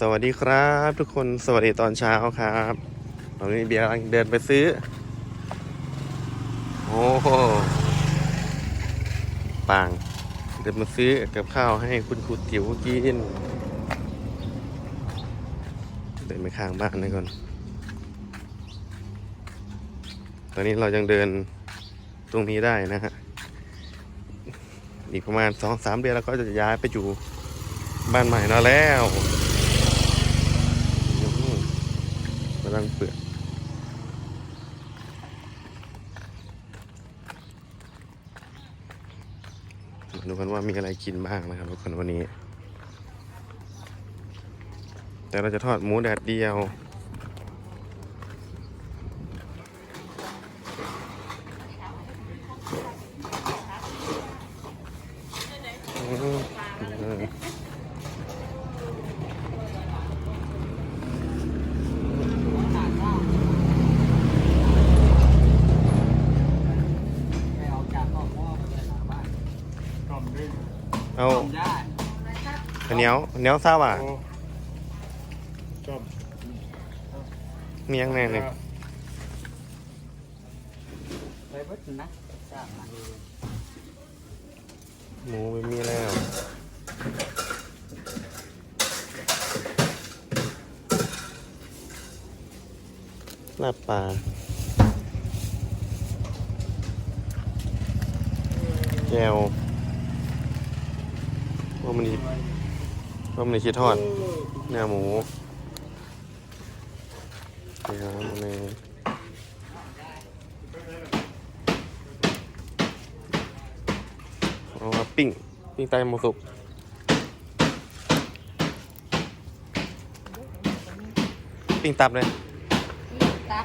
สวัสดีครับทุกคนสวัสดีตอนเช้าครับตอนนี้เบียร์กำลังเดินไปซื้อ โอ้โหปังเดินมาซื้อกับข้าวให้คุณครูติ๋วกิน เดินไปข้างบ้านนะก่อน ตอนนี้เรายังเดินตรงนี้ได้นะฮะ อีกประมาณสองสามเดือนแล้วก็จะย้ายไปอยู่บ้านใหม่เราแล้วอืม กำลังเปลือกมาดูกันว่ามีอะไรกินบ้างนะครับทุกคนวันนี้ แต่เราจะทอดหมูแดดเดียว อืมอืม เอาข้าวเหนียวข้าวเหนียวซาบะชอบมียังไงเนี่ยไปเบิดนะทราบนะหมูไม่มีแล้วลาบปลาแก้ว ว่ามันนี่ว่ามันนี่คิดทอดเนื้อหมูนี่ครับมันนี่เอามาปิ้งปิ้งไตหมูสุกปิ้งตับเลยตับ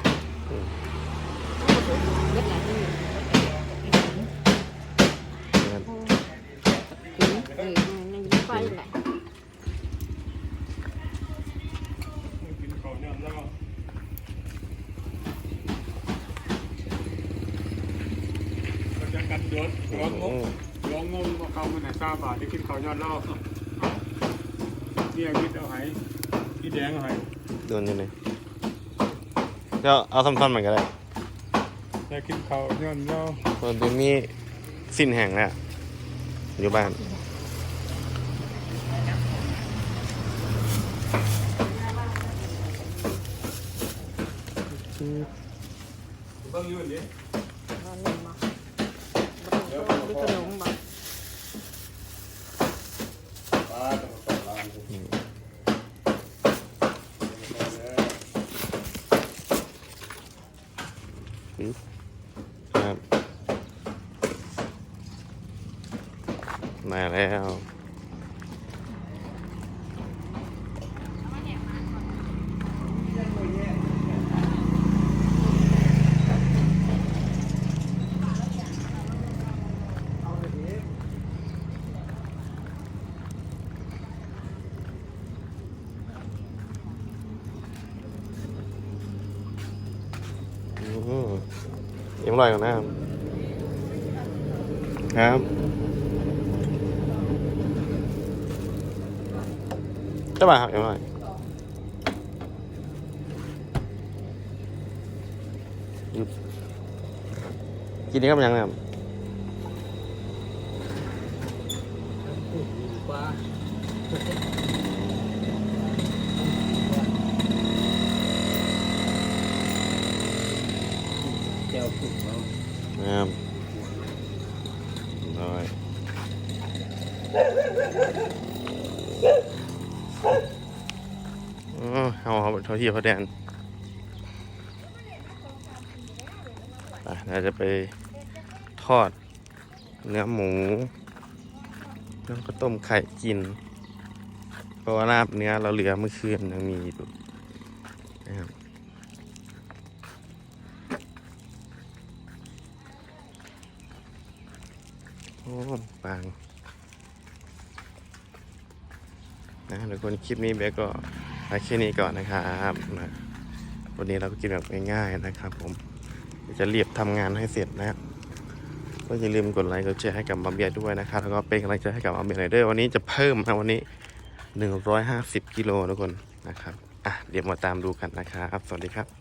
อืมเล็กหลายที่นะครับถึงเออ นั่นยิ่งไปแหละกินเขาเนี่ยแล้วก็จะกันย้อนย้อนงอืงมย้อนงงว่าเขามันไหนทราบอะที่กินเขายอดเล่าเนี่ยคิดเอาให้พี่แดงเอาให้โดนอยู่เลยก็เอาซ้ำๆเหมือนกันเลยแต่กินเขายอดเล่าคนตัวนี้สิ้นแห่งแล้วอยู่บ้าน เบิ่งอยู่นี่นอนนึ่มาดูขนมมาครับมาแล้ว อืม ยังอร่อยกว่านนะครับ ครับ จะมาครับยังอร่อยหยุดกินนี้ก็เป็นยังไงครับกว่า เจ้าถูกเขา ครับอร่อยเอาเอาเท่าที่เขาแดนอะเราจะไปทอดเนื้อหมู แล้วก็ต้มไข่กิน เพราะว่าลาบเนื้อเราเหลือเมื่อคืนยังมีอยู่นะครับ อ้ปังนะทุกคนคลิปนี้เบสก็ไปแค่นี้ก่อนนะครับนะวันนี้เราก็กินแบบง่ายๆนะครับผมจะเรียบทำงานให้เสร็จนะก็อย่าลืมกดไลค์กดแชร์ให้กับมาเบียด้วยนะครับแล้วก็เป็นกำลังใจให้กับมาเบียหน่อยด้วยวันนี้จะเพิ่มนะวันนี้หนึ่งร้อยห้าสิบกิโลทุกคนนะครับ อะ เดี๋ยวมาตามดูกันนะครับ สวัสดีครับ